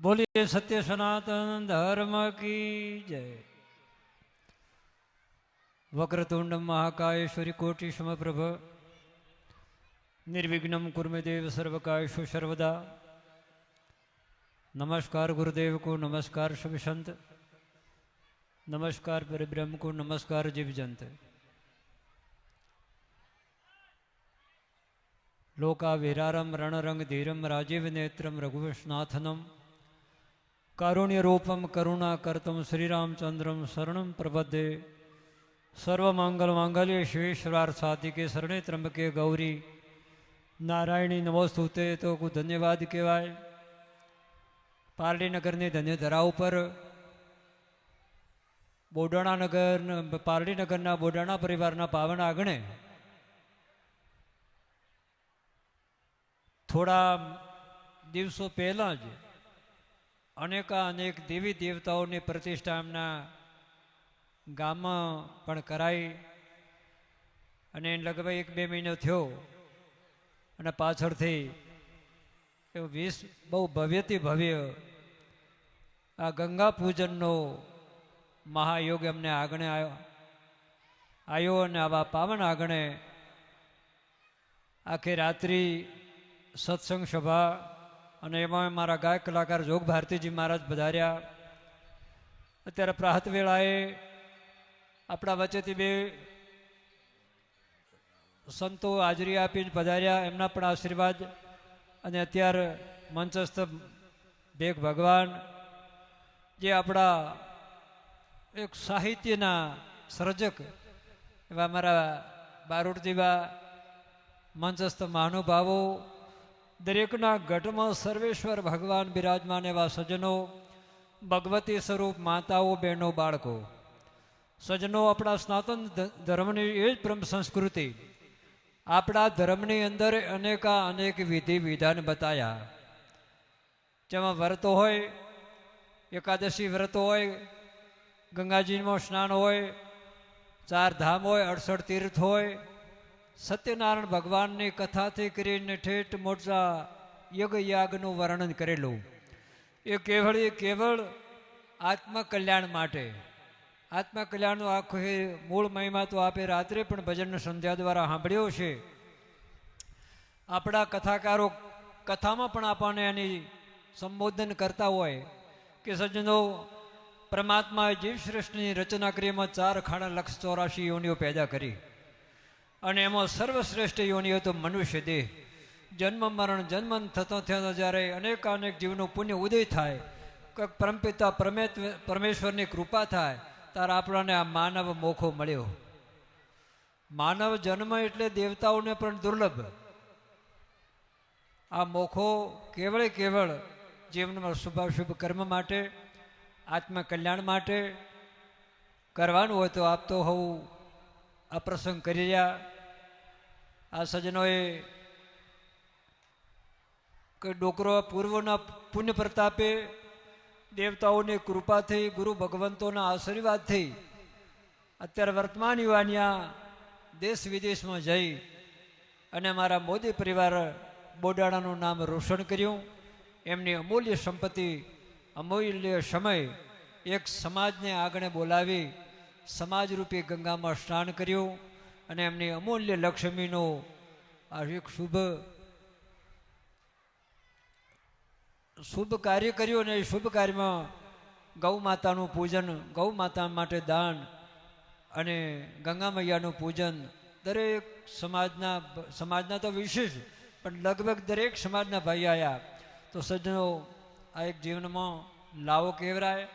बोलिए, सत्य सनातन धर्म की जय। वक्रतुंड महाकाय कोटि सम प्रभ। निर्विघ्न कुर्मे देव सर्वकायशु सर्वदा। नमस्कार गुरुदेव को नमस्कार शुभ संत। नमस्कार परिब्रह्म को नमस्कार जीव जंत। लोका विरारम रणरंग धीरम राजीव नेत्रम रघुवशनाथनम રૂપમ કરુણા કરતમ શ્રીરામચંદ્રમ શરણમ પ્રબધે સર્વમાંગલ માંગલ્ય શિવેશ્વરાર શરણે ત્રંબકે ગૌરી નારાયણી નમોસ્તુતે તો ધન્યવાદ કહેવાય પારડીનગરની ધન્ય ધરા ઉપર બોડાણાનગર પારડીનગરના બોડાણા પરિવારના પાવન આંગણે થોડા દિવસો પહેલાં જ અનેકા અનેક દેવી દેવતાઓની પ્રતિષ્ઠા એમના ગામમાં પણ કરાઈ અને લગભગ એક બે મહિનો થયો અને પાછળથી એ વીસ બહુ ભવ્યથી ભવ્ય આ ગંગા પૂજનનો મહાયોગ એમને આગણે આવ્યો આવ્યો અને આવા પાવન આગણે આખી રાત્રિ સત્સંગ સભા અને એમાં મારા ગાયક કલાકાર જોગ ભારતીજી મહારાજ પધાર્યા. અત્યારે પ્રાહત વેળાએ આપણા વચ્ચેથી બે સંતો હાજરી આપીને પધાર્યા. એમના પણ આશીર્વાદ અને અત્યારે મંચસ્થ ભેગ ભગવાન, જે આપણા એક સાહિત્યના સર્જક એવા મારા બારોટ જેવા મંચસ્થ મહાનુભાવો દરેકના ઘટમાં સર્વેશ્વર ભગવાન બિરાજમાન એવા સજનો, ભગવતી સ્વરૂપ માતાઓ, બહેનો, બાળકો. સજનો આપણા સ્નાતન ધર્મની એ જ બ્રહ્મ સંસ્કૃતિ. આપણા ધર્મની અંદર અનેકા અનેક વિધિ વિધાન બતાયા. જેમાં વ્રતો હોય, એકાદશી વ્રતો હોય ગંગાજીમાં સ્નાન હોય ચાર ધામ હોય, અડસઠ તીર્થ હોય સત્યનારાયણ ભગવાનની કથાથી કરીને ઠેઠ મોટા યજ્ઞ વર્ણન કરેલું. એ કેવળ એ કેવળ આત્મકલ્યાણ માટે. આત્મકલ્યાણનો આખો એ મૂળ મહિમા તો આપે રાત્રે પણ ભજન સંધ્યા દ્વારા સાંભળ્યો છે. આપણા કથાકારો કથામાં પણ આપણને એની સંબોધન કરતા હોય કે સજ્જનો, પરમાત્માએ જીવ શ્રેષ્ઠની રચના કરીમાં ચાર ખાણા લક્ષ ચોરાશી યોનિઓ પેદા કરી. અને એમાં સર્વશ્રેષ્ઠ યોની તો મનુષ્ય દેહ. જન્મ, મરણ જન્મ થતો થતો જ્યારે અનેક અનેક જીવનું પુણ્ય ઉદય થાય, કંઈક પરમપિતા પરમેત, પરમેશ્વરની કૃપા થાય, ત્યારે આપણને આ માનવ મોખો મળ્યો. માનવ જન્મ એટલે દેવતાઓને પણ દુર્લભ. આ મોખો કેવળે કેવળ જીવનમાં શુભાશુભ કર્મ માટે, આત્મકલ્યાણ માટે કરવાનું હોય તો આપતો હવું આ પ્રસંગ કરી રહ્યા. આ સજ્જનોએ કે ડોકરો પૂર્વના પુણ્ય પ્રતાપે દેવતાઓની કૃપાથી, ગુરુ ભગવંતોના આશીર્વાદથી અત્યારે વર્તમાન યુવાનિયા દેશ વિદેશમાં જઈ અને મારા મોદી પરિવાર બોડાણાનું નામ રોશન કર્યું. એમની અમૂલ્ય સંપત્તિ, અમૂલ્ય સમય એક સમાજને આગળ બોલાવી સમાજરૂપી ગંગામાં સ્નાન કર્યું. અને એમની અમૂલ્ય લક્ષ્મીનો આ એક શુભ શુભ કાર્ય કર્યું અને એ શુભ કાર્યમાં ગૌ માતાનું પૂજન, ગૌ માતા માટે દાન અને ગંગા મૈયાનું પૂજન દરેક સમાજના સમાજના તો વિશેષ, પણ લગભગ દરેક સમાજના ભાઈ આવ્યા તો સજ્જનો, આ એક જીવનમાં લાવો કેવરાય.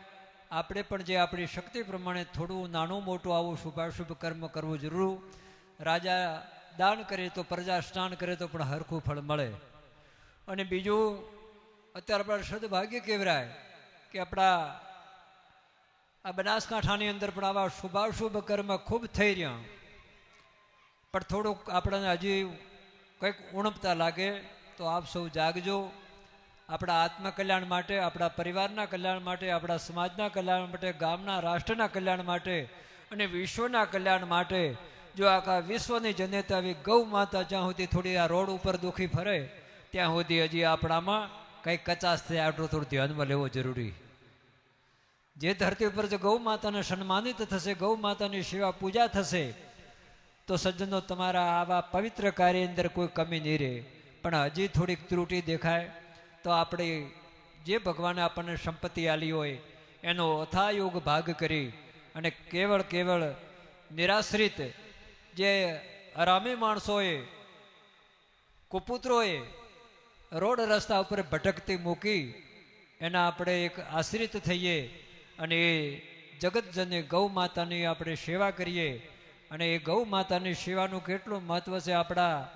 આપણે પણ જે આપણી શક્તિ પ્રમાણે થોડું નાનું મોટું આવું શુભાશુભ કર્મ કરવું જરૂર. રાજા દાન કરે તો પ્રજા સ્નાન કરે તો પણ હરખું ફળ મળે. અને બીજું, અત્યારે આપણા સદભાગ્ય કેવરાય કે આપણા આ બનાસકાંઠાની અંદર પણ આવા શુભાશુભ કર્મ ખૂબ થઈ રહ્યા. પણ થોડુંક આપણને હજી કંઈક ઉણપતા લાગે તો આપ સૌ જાગજો. આપણા આત્મકલ્યાણ માટે, આપણા પરિવારના કલ્યાણ માટે, આપણા સમાજના કલ્યાણ માટે, ગામના રાષ્ટ્રના કલ્યાણ માટે અને વિશ્વના કલ્યાણ માટે જો આખા વિશ્વની જનતા આવી ગૌ માતા જ્યાં સુધી થોડી આ રોડ ઉપર દુઃખી ફરે, ત્યાં સુધી હજી આપણામાં કંઈક કચાશ થાય આટલું થોડું ધ્યાનમાં લેવો જરૂરી. જે ધરતી ઉપર જો ગૌ માતાને સન્માનિત થશે, ગૌ માતાની સેવા પૂજા થશે, તો સજ્જનો તમારા આવા પવિત્ર કાર્ય અંદર કોઈ કમી નહીં રહે. પણ હજી થોડીક ત્રુટિ દેખાય, તો આપણે જે ભગવાને આપણને સંપત્તિ આલી હોય, એનો અથાયોગ ભાગ કરી અને કેવળ કેવળ નિરાશ્રિત જે હરામી માણસોએ, કુપુત્રોએ રોડ રસ્તા ઉપર ભટકતી મૂકી, એના આપણે એક આશ્રિત થઈએ અને એ જગતજનની ગૌ માતાની આપણે સેવા કરીએ અને એ ગૌ માતાની સેવાનું કેટલું મહત્વ છે આપણા,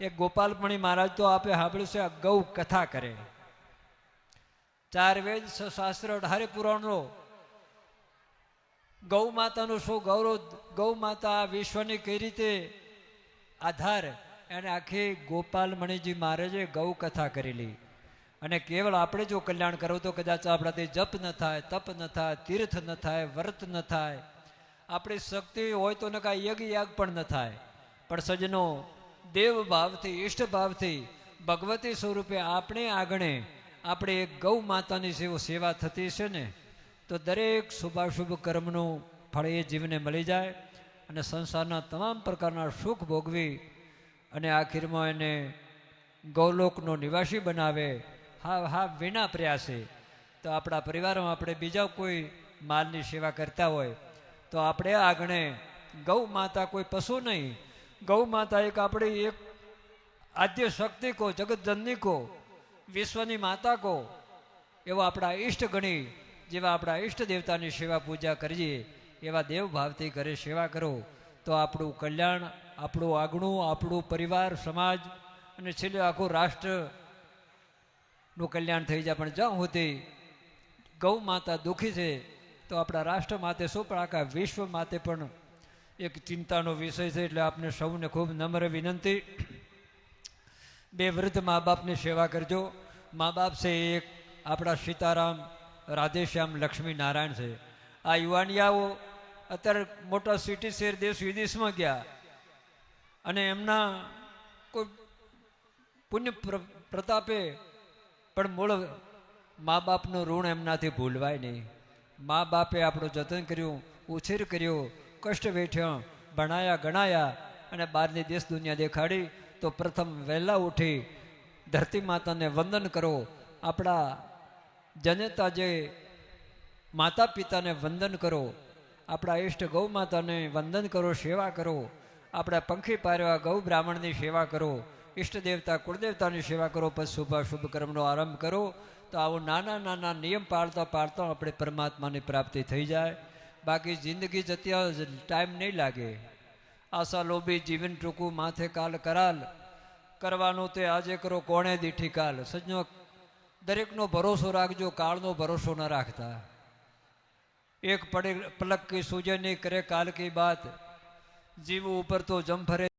એ ગોપાલપણી મહારાજ તો આપે સાંભળ્યું છે ગૌ કથા કરે. ચાર વેદ શાસ્ત્ર અઢારે પુરાણો ગૌ માતાનું શું ગૌરવ, ગૌ માતા વિશ્વની કઈ રીતે આધાર? એને આખી ગોપાલમણીજી મહારાજે ગૌ કથા કરેલી. અને કેવળ આપણે જો કલ્યાણ કરો તો કદાચ આપણાથી જપ ન થાય, તપ ન થાય, તીર્થ ન થાય, વ્રત ન થાય. આપણી શક્તિ હોય તો ન કાંઈ યજ્ઞ યાગ પણ ન થાય. પણ સજનો દેવ ભાવથી, ઈષ્ટ ભાવથી, ભગવતી સ્વરૂપે આપણે આગણે, આપણે એક ગૌ માતાની સેવ સેવા થતી છે ને? તો દરેક શુભાશુભ કર્મનું ફળ એ જીવને મળી જાય અને સંસારના તમામ પ્રકારના સુખ ભોગવી અને આખીરમાં એને ગૌલોકનો નિવાસી બનાવે હા હા વિના પ્રયાસે. તો આપણા પરિવારમાં આપણે બીજા કોઈ માલની સેવા કરતા હોય, તો આપણે આગણે ગૌ માતા કોઈ પશુ નહીં. ગૌ માતા એક આપણી એક આદ્ય શક્તિ કો જગતજનની કો વિશ્વની માતા કો એવો આપણા ઈષ્ટ ગણી જેવા આપણા ઈષ્ટ દેવતાની સેવા પૂજા કરીએ, એવા દેવ ભાવથી ઘરે સેવા કરો, તો આપણું કલ્યાણ, આપણું આગણું, આપણું પરિવાર, સમાજ અને છેલ્લે આખું રાષ્ટ્રનું કલ્યાણ થઈ જાય. પણ જ્યાં સુધી ગૌ માતા દુઃખી છે, તો આપણા રાષ્ટ્ર માટે શું, પણ આખા વિશ્વ માટે પણ એક ચિંતાનો વિષય છે. એટલે આપને સૌને ખૂબ નમ્ર વિનંતી. બે વૃદ્ધ મા બાપની સેવા કરજો. મા બાપ છે એક આપણા સીતારામ રાધેશ્યામ લક્ષ્મી નારાયણ છે. આ યુવાનિયાઓ અત્યારે મોટા સિટી શહેર દેશ વિદેશમાં ગયા. અને એમના કોઈ પુણ્ય પ્ર- પ્રતાપે પણ મૂળ મા બાપનું ઋણ એમનાથી ભૂલવાય નહીં. મા બાપે આપણું જતન કર્યું, ઉછેર કર્યો, કષ્ટ વેઠ્યો, ભણાયા, ગણાયા અને બહારની દેશ દુનિયા દેખાડી, તો પ્રથમ વહેલા ઉઠી ધરતી માતાને વંદન કરો. આપણા જનતા જે માતા પિતાને વંદન કરો, આપણા ઈષ્ટ ગૌ માતાને વંદન કરો, સેવા કરો, આપણા પંખી પારવા ગૌ બ્રાહ્મણની સેવા કરો, ઈષ્ટ દેવતા, કુળદેવતાની સેવા કરો, પછી શુભ શુભ કર્મનો આરંભ કરો, તો આવો નાના નાના નિયમ પાળતા પાળતા આપણે પરમાત્માની પ્રાપ્તિ થઈ જાય. બાકી જિંદગી જતી ટાઈમ નહીં લાગે. આશા લોભી જીવન ટૂંકું માથે કાલ કરાલ. કરવાનું તે આજે કરો કોણે દીઠી કાલ. સજ્જો દરેકનો ભરોસો રાખજો, કાળનો ભરોસો ન રાખતા. એક પડે પલક કી સૂજન કરે, કાલ કી બાત. જીવ ઉપર તો જમ ફરે.